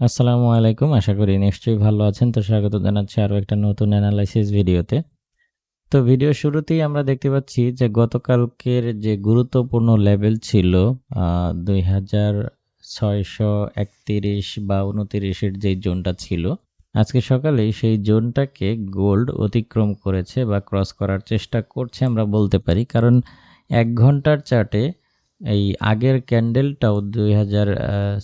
আসসালামু আলাইকুম। আশা করি নিশ্চয়ই ভালো আছেন। তো স্বাগত জানাচ্ছি আরও একটা নতুন অ্যানালাইসিস ভিডিওতে। তো ভিডিও শুরুতেই আমরা দেখতে পাচ্ছি যে গতকালকের যে গুরুত্বপূর্ণ লেভেল ছিল দুই হাজার ছয়শো একতিরিশ বা উনতিরিশের যে জোনটা ছিল, আজকে সকালে সেই জোনটাকে গোল্ড অতিক্রম করেছে বা ক্রস করার চেষ্টা করছে আমরা বলতে পারি। কারণ এক ঘণ্টার চার্টে এই আগের ক্যান্ডেলটাও দুই হাজার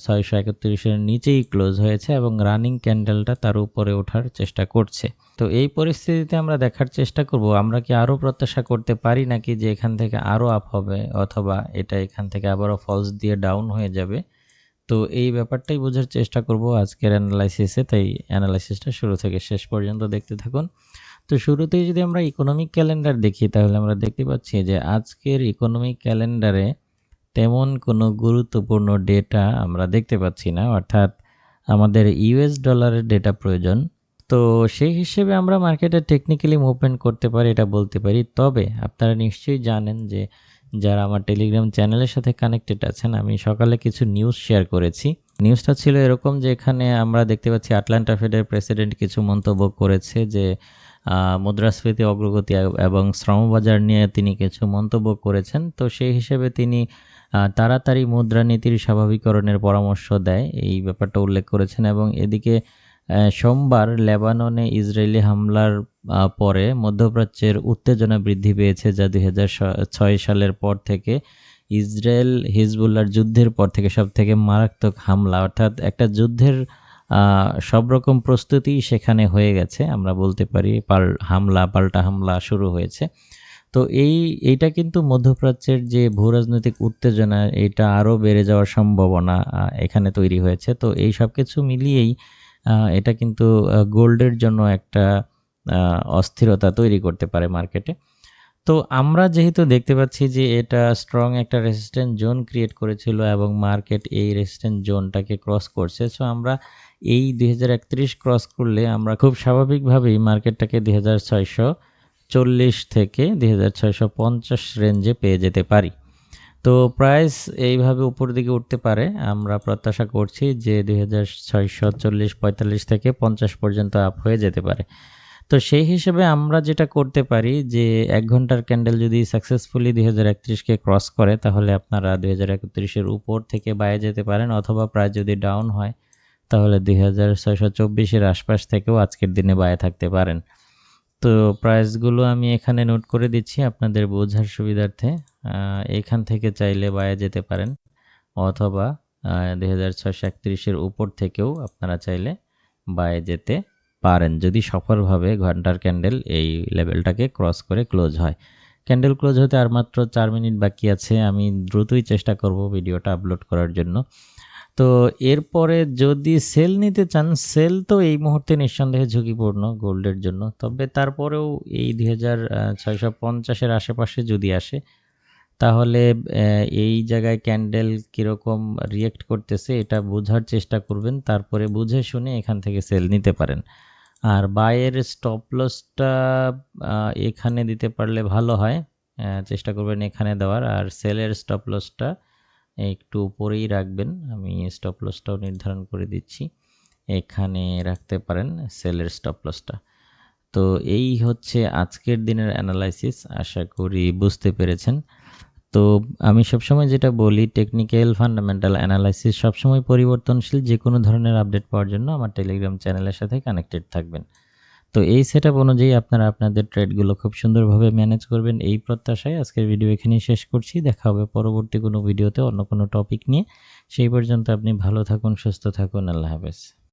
ছয়শো একত্রিশের নিচেই ক্লোজ হয়েছে এবং রানিং ক্যান্ডেলটা তার উপরে ওঠার চেষ্টা করছে। তো এই পরিস্থিতিতে আমরা দেখার চেষ্টা করব, আমরা কি আরও প্রত্যাশা করতে পারি নাকি যে এখান থেকে আরও আপ হবে অথবা এটা এখান থেকে আবারও ফলস দিয়ে ডাউন হয়ে যাবে? তো এই ব্যাপারটাই বোঝার চেষ্টা করব আজকের অ্যানালাইসিসে তাই অ্যানালাইসিসটা শুরু থেকে শেষ পর্যন্ত দেখতে থাকুন। তো শুরুতেই যদি আমরা ইকোনমিক ক্যালেন্ডার দেখি, তাহলে আমরা দেখতে পাচ্ছি যে আজকের ইকোনমিক ক্যালেন্ডারে তেমন কোনো গুরুত্বপূর্ণ ডেটা আমরা দেখতে পাচ্ছি না, অর্থাৎ আমাদের ইউএস ডলারের ডেটা প্রয়োজন। তো সেই হিসেবে আমরা মার্কেটে টেকনিক্যালি মুভমেন্ট করতে পারি, এটা বলতে পারি। তবে আপনারা নিশ্চয়ই জানেন যে যারা আমার টেলিগ্রাম চ্যানেলের সাথে কানেক্টেড আছেন, আমি সকালে কিছু নিউজ শেয়ার করেছি। নিউজটা ছিল এরকম যে এখানে আমরা দেখতে পাচ্ছি আটলান্টা ফেডের প্রেসিডেন্ট কিছু মন্তব্য করেছে যে মুদ্রাস্ফীতি, অগ্রগতি এবং শ্রমবাজার নিয়ে তিনি কিছু মন্তব্য করেছেন। তো সেই হিসেবে তিনি তাড়াতাড়ি মুদ্রানীতির স্বাভাবিকরণের পরামর্শ দেয়। এই ব্যাপারটা উল্লেখ করেছেন এবং এদিকে সোমবার লেবাননে ইসরায়েলি হামলার পরে মধ্যপ্রাচ্যের উত্তেজনা বৃদ্ধি পেয়েছে যা দুই ছয় সালের পর থেকে ইসরায়েল হিজবুল্লার যুদ্ধের পর থেকে সব থেকে মারাত্মক হামলা। অর্থাৎ একটা যুদ্ধের সব রকম প্রস্তুতি সেখানে হয়ে গেছে, আমরা বলতে পারি পাল, হামলা, পাল্টা হামলা শুরু হয়েছে। তো এই, এইটা কিন্তু মধ্যপ্রাচ্যের যে ভূরাজনৈতিক উত্তেজনা, এটা আরও বেড়ে যাওয়ার সম্ভাবনা এখানে তৈরি হয়েছে। তো এই সব কিছু মিলিয়েই এটা কিন্তু গোল্ডের জন্য একটা অস্থিরতা তৈরি করতে পারে মার্কেটে। তো আমরা যেহেতু দেখতে পাচ্ছি যে এটা স্ট্রং একটা রেসিস্ট্যান্ট জোন ক্রিয়েট করেছিল এবং মার্কেট এই রেসিস্ট্যান্ট জোনটাকে ক্রস করছে, সো আমরা এই দু হাজার একত্রিশ ক্রস করলে আমরা খুব স্বাভাবিকভাবেই মার্কেটটাকে দুই চল্লিশ থেকে দু হাজার ছয়শো পঞ্চাশ রেঞ্জে পেয়ে যেতে পারি। তো প্রাইস এইভাবে উপর দিকে উঠতে পারে, আমরা প্রত্যাশা করছি যে দুই হাজার ছয়শো চল্লিশ, পঁয়তাল্লিশ থেকে পঞ্চাশ পর্যন্ত আপ হয়ে যেতে পারে। তো সেই হিসেবে আমরা যেটা করতে পারি যে এক ঘণ্টার ক্যান্ডেল যদি সাকসেসফুলি দুই হাজার একত্রিশকে ক্রস করে, তাহলে আপনারা দুই হাজার একত্রিশের উপর থেকে বাইরে যেতে পারেন, অথবা প্রায় যদি ডাউন হয় তাহলে দুই হাজার ছয়শো চব্বিশের আশপাশ থেকেও আজকের দিনে বায়ে থাকতে পারেন। তো প্রাইসগুলো আমি এখানে নোট করে দিচ্ছি আপনাদের বোঝার সুবিধার্থে। এখান থেকে চাইলে বায়ে যেতে পারেন অথবা দুই হাজার ছয়শো একত্রিশের উপর থেকেও আপনারা চাইলে বায়ে যেতে পারেন যদি সফলভাবে ঘণ্টার ক্যান্ডেল এই লেভেলটাকে ক্রস করে ক্লোজ হয়। ক্যান্ডেল ক্লোজ হতে আর মাত্র চার মিনিট বাকি আছে। আমি দ্রুতই চেষ্টা করব ভিডিওটা আপলোড করার জন্য। তো এরপরে যদি সেল নিতে চান, সেল তো এই মুহূর্তে নিঃসন্দেহে ঝুঁকিপূর্ণ গোল্ডের জন্য। তবে তারপরেও এই দুই হাজার ছয়শো পঞ্চাশের আশেপাশে যদি আসে, তাহলে এই জায়গায় ক্যান্ডেল কীরকম রিয়েক্ট করতেছে এটা বোঝার চেষ্টা করবেন। তারপরে বুঝে শুনে এখান থেকে সেল নিতে পারেন। আর বায়ের স্টপ লসটা এখানে দিতে পারলে ভালো হয় চেষ্টা করবেন এখানে দেওয়ার। আর সেলের স্টপ লসটা একটু উপরেই রাখবেন। আমি স্টপ লসটাও নির্ধারণ করে দিচ্ছি। এখানে রাখতে পারেন সেলের স্টপ লসটা তো এই হচ্ছে আজকের দিনের অ্যানালাইসিস আশা করি বুঝতে পেরেছেন। তো আমি সবসময় যেটা বলি টেকনিক্যাল ফান্ডামেন্টাল অ্যানালাইসিস সবসময় পরিবর্তনশীল যে কোনো ধরনের আপডেট পাওয়ার জন্য আমার টেলিগ্রাম চ্যানেলের সাথে কানেক্টেড থাকবেন। তো এই সেট অনুযায়ী আপনারা আপনাদের ট্রেডগুলো খুব সুন্দরভাবে ম্যানেজ করবেন। এই প্রত্যাশায় আজকের ভিডিও এখানেই শেষ করছি। দেখা হবে পরবর্তী কোনো ভিডিওতে অন্য কোনো টপিক নিয়ে। সেই পর্যন্ত আপনি ভালো থাকুন, সুস্থ থাকুন। আল্লাহ হাফেজ।